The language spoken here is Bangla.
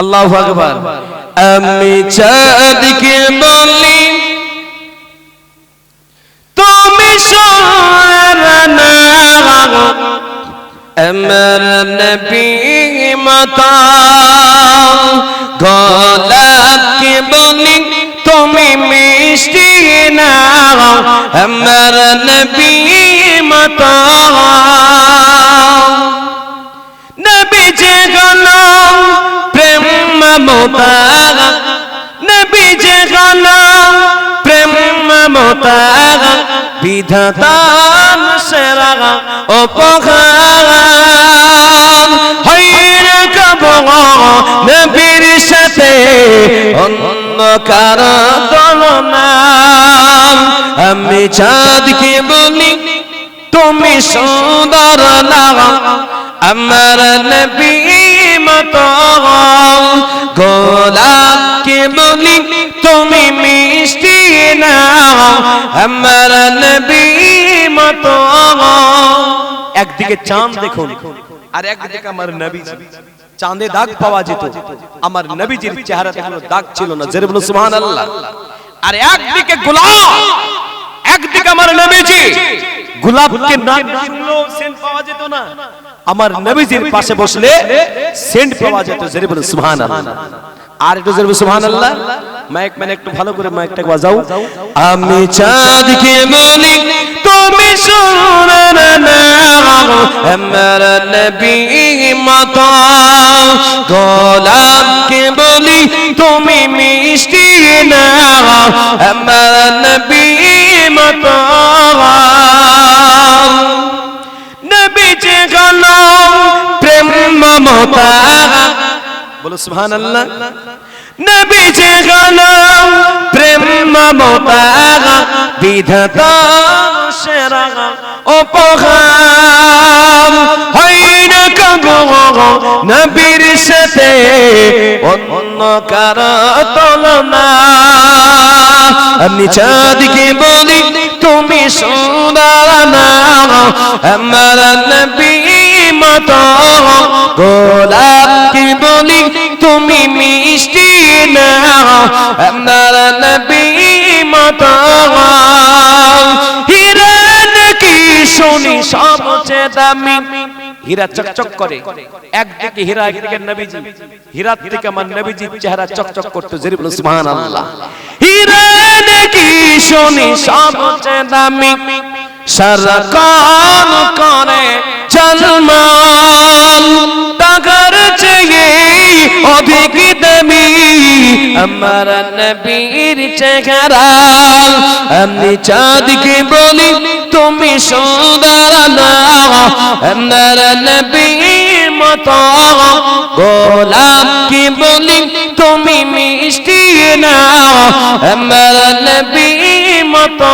আল্লাহ আকবার। আমি চাঁদকে বলি, তুমি আমার নবী মাতা গোলাপকে বলি, তুমি মিষ্টি না আমার নবী মাতা মমতা নবী যে নবীর সাথে অন্ধকার আমি চাঁদকে বলি তুমি সুন্দর লাগা আমার নবী মত গোলাপকে বলি তুমি মিষ্টি না। আমার নবী মত একদিকে চাঁদ দেখুন আর একদিকে আমার নবী। চাঁদে দাগ পাওয়া যেত আমার নবীজির চেহারাতে কোনো দাগ ছিল না জেরে বলো সুবহানাল্লাহ। আর একদিকে গোলাপ একদিকে আমার নবীজি। গোলাপকে নাম শুনলেও সেন্ট পাওয়া যেত না। আমার নবীজির পাশে বসলে সেন্ট পাওয়া যেত জেরে বলো সুবহানাল্লাহ। আর একটু জেরে বলো সুবহানাল্লাহ। মাইক মানে একটু ভালো করে মাইকটা বাজাও। আমি চাঁদকে বলি তুমি সোনার না আমার নবী মত গোলাপকে বলি তুমি মিষ্টি না আমার নবী মত বলো, সুবহানাল্লাহ। নবী যে গলাম, প্রেম মমতা বিধাতা সেরা উপহার। কব নবীর সাথে অন্য কার তুলনা। আমি চাঁদকে বলি, তুমি সুন্দর না, আমার নবী মত। বলি তুমি মিষ্টি না নবী মত হিরণ কি শুনি দামি। হীরা চকচক করে। একদিকে হীরা, একদিকে নবীজি। হীরা থেকে আমার নবীজি চেহারা চকচক করতে জেরে বলো সুবহানাল্লাহ। হিরণ কি শুনি দামি। সারা করে জলমান আমার নবীর চেহারা। আমি চাঁদকে বলি, তুমি সুন্দর না। আমার নবীর মতো। গোলাপ কি বলি, তুমি মিষ্টি না। আমার নবীর মতো।